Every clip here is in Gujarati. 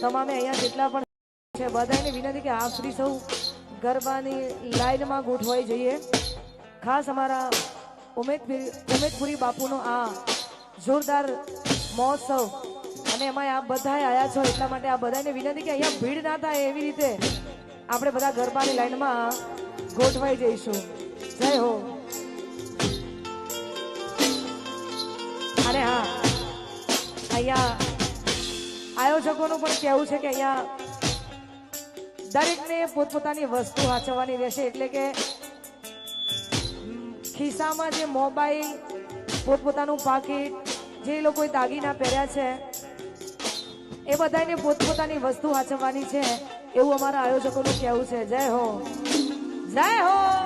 તમામે અહીંયા જેટલા પણ છે બધાને વિનંતી કે આપ શ્રી સૌ ગરબાની લાઈનમાં ગોઠવાઈ જઈએ. ખાસ અમારા ઉમેદપુરી ઉમેદપુરી બાપુનો આ જોરદાર મહોત્સવ અને એમાં આપ બધાએ આવ્યા છો એટલા માટે આ બધાને વિનંતી કે અહીંયા ભીડ ના થાય એવી રીતે આપણે બધા ગરબાની લાઈનમાં ગોઠવાઈ જઈશું. જય હો. અને હા, અહીંયા આયોજકોનું પણ કહેવું છે કે અહીંયા દરેકને પોતપોતાની વસ્તુ વાંચવાની રહેશે એટલે કે ખિસ્સામાં જે મોબાઈલ, પોતપોતાનું પાકીટ, જે લોકોએ દાગીના પહેર્યા છે, એ બધાને પોતપોતાની વસ્તુ વાંચવાની છે એવું અમારા આયોજકોનું કહેવું છે. જય હો. જય હો હો.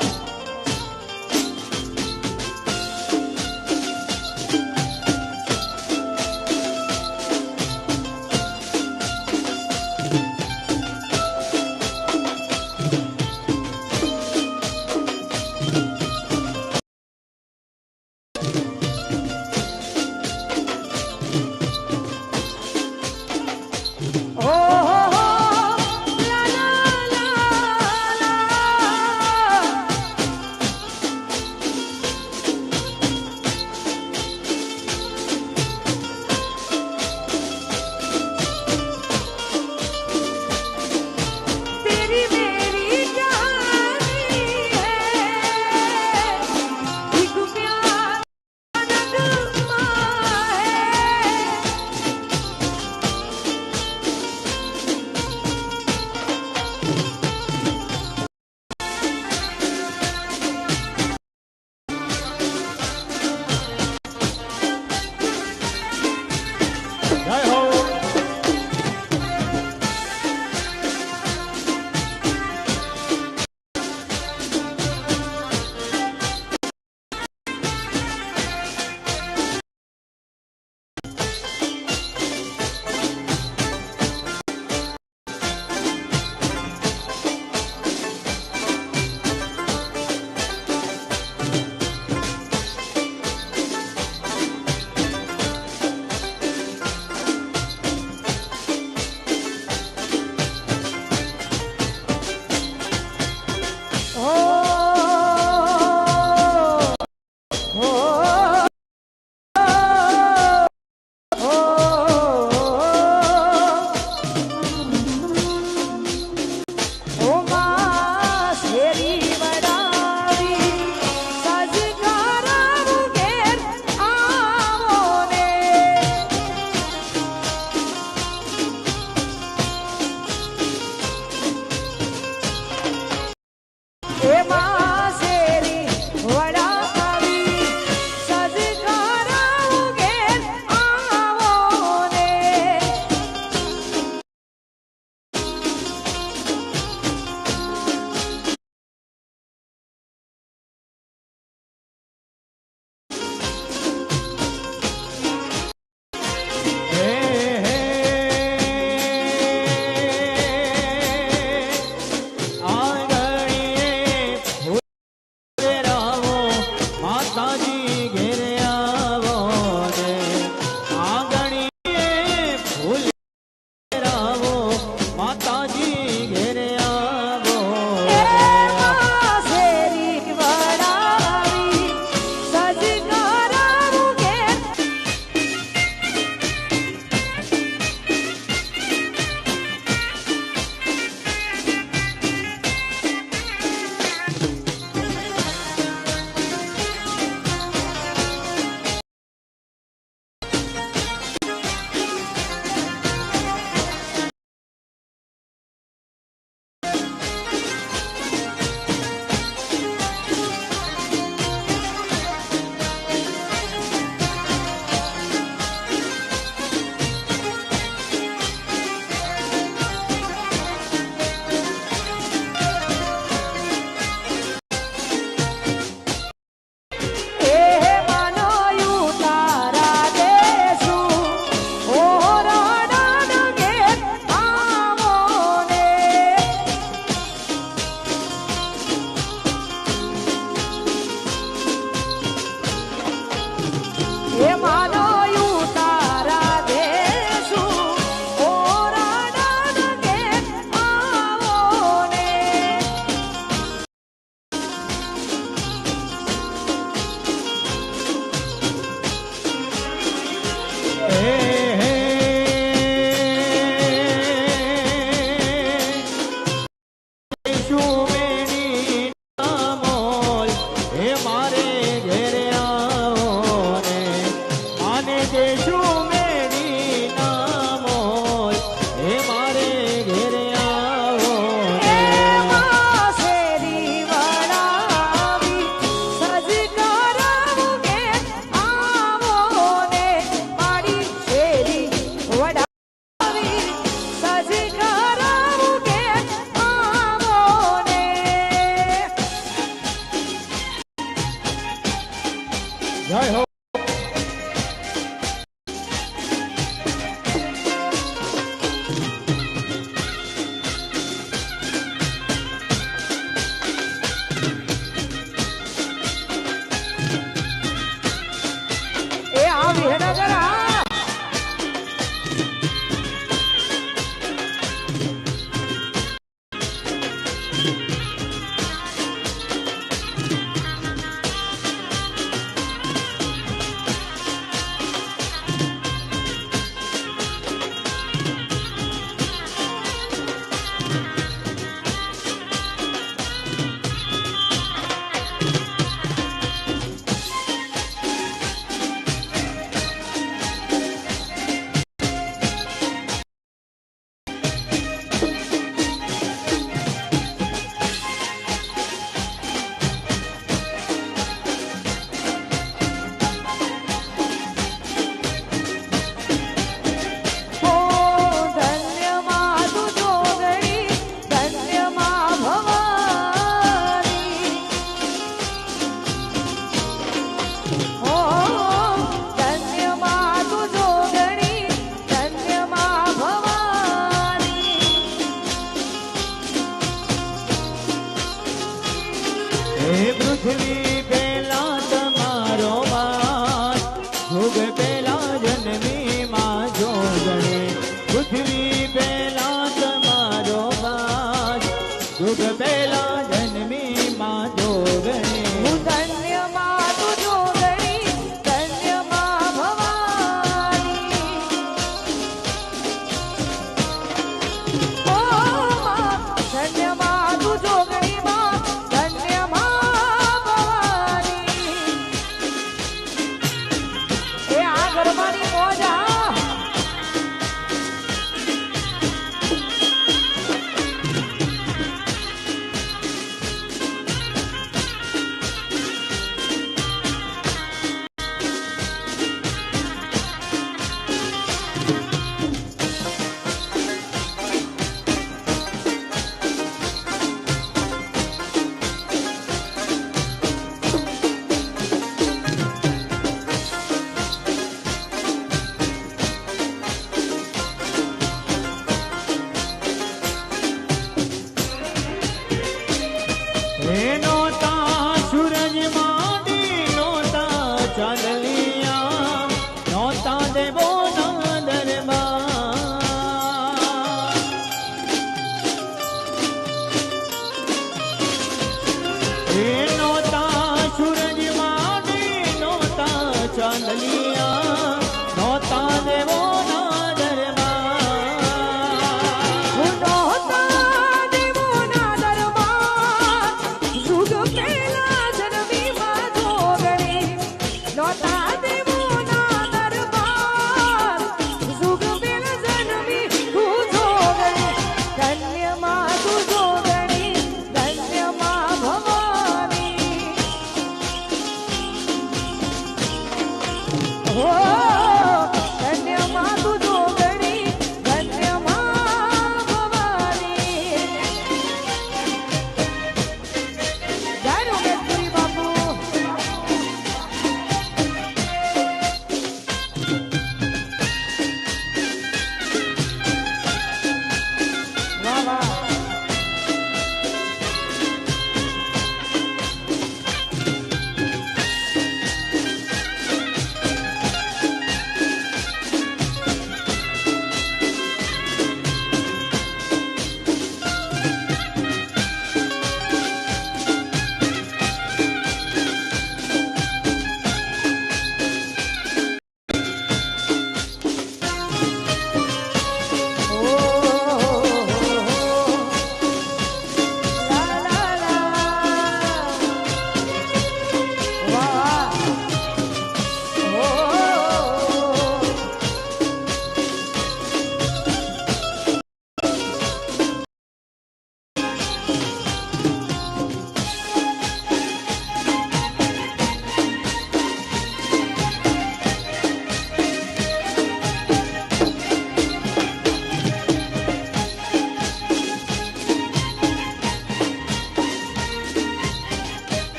હો,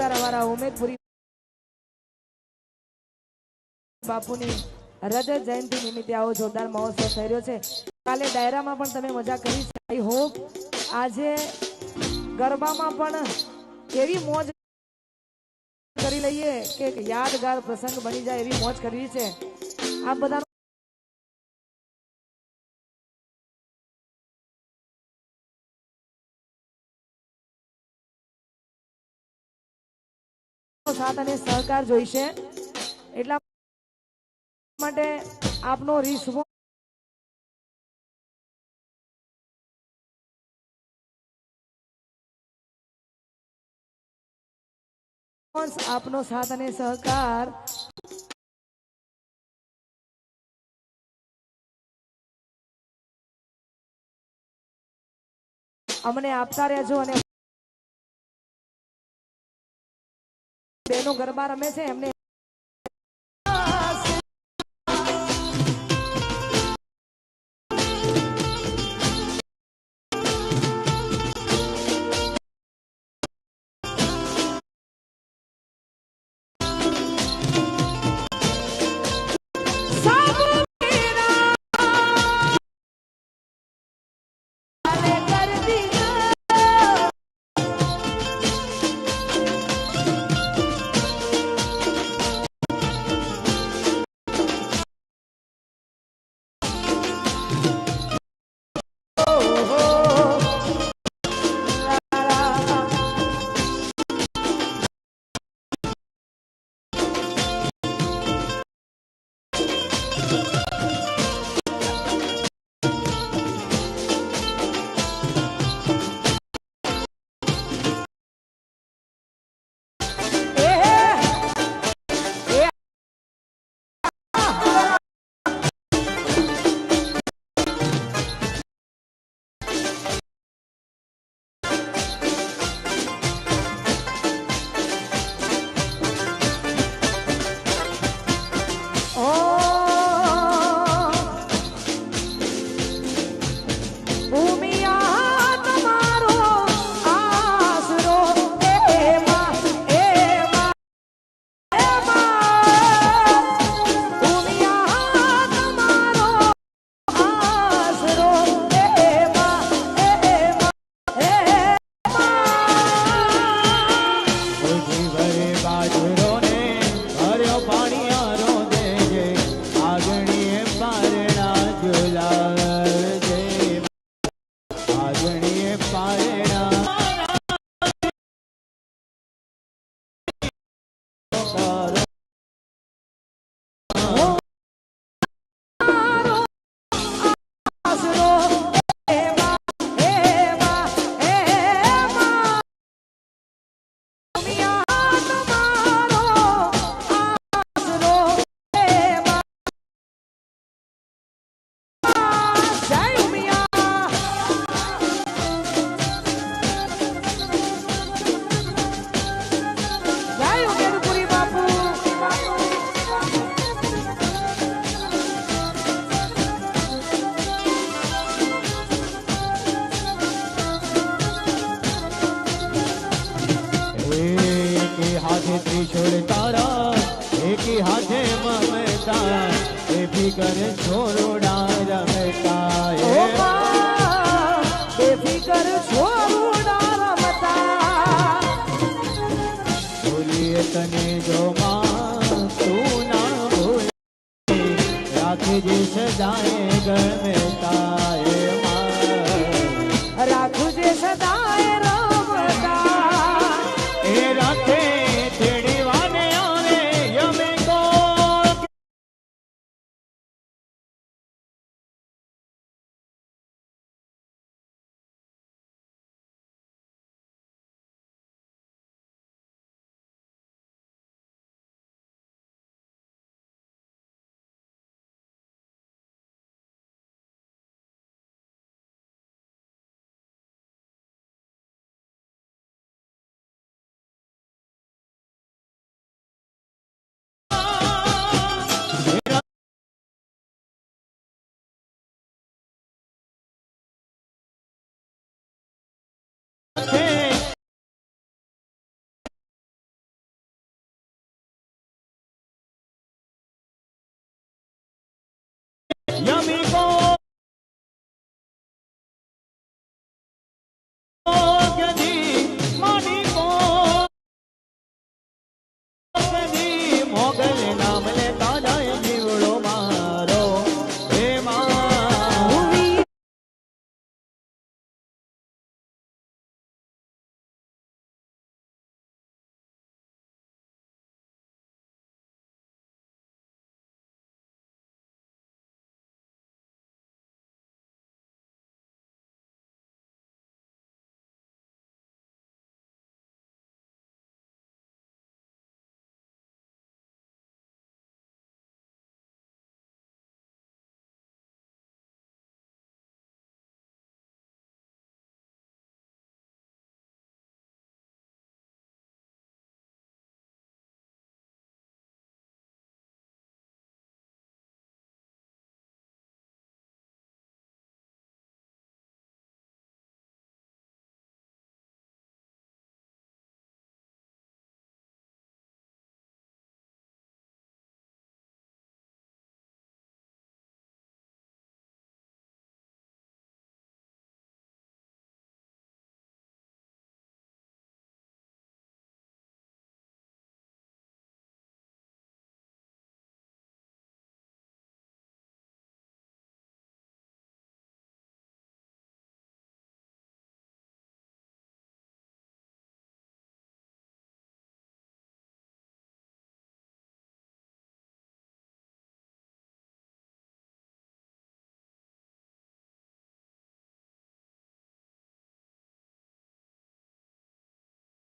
જોરદાર અમારા ઉમેદપુરી બાપુની રજત જયંતિ નિમિત્તે આવો જોરદાર મહોત્સવ થઈ રહ્યો છે. કાલે ડાયરામાં પણ તમે મજા કરી છે. આઈ હોપ આજે ગરબામાં પણ એવી મોજ કરી લઈએ કે યાદગાર પ્રસંગ બની જાય એવી મોજ કરવી છે. આ બધા સાથ અને સહકાર જોઈશે. એટલા માટે આપનો રિસ્પોન્સ આપનો સાથ અને સહકાર અમને આપતા રહેજો અને બેનો ગરબા રમે છે એમને ঝোল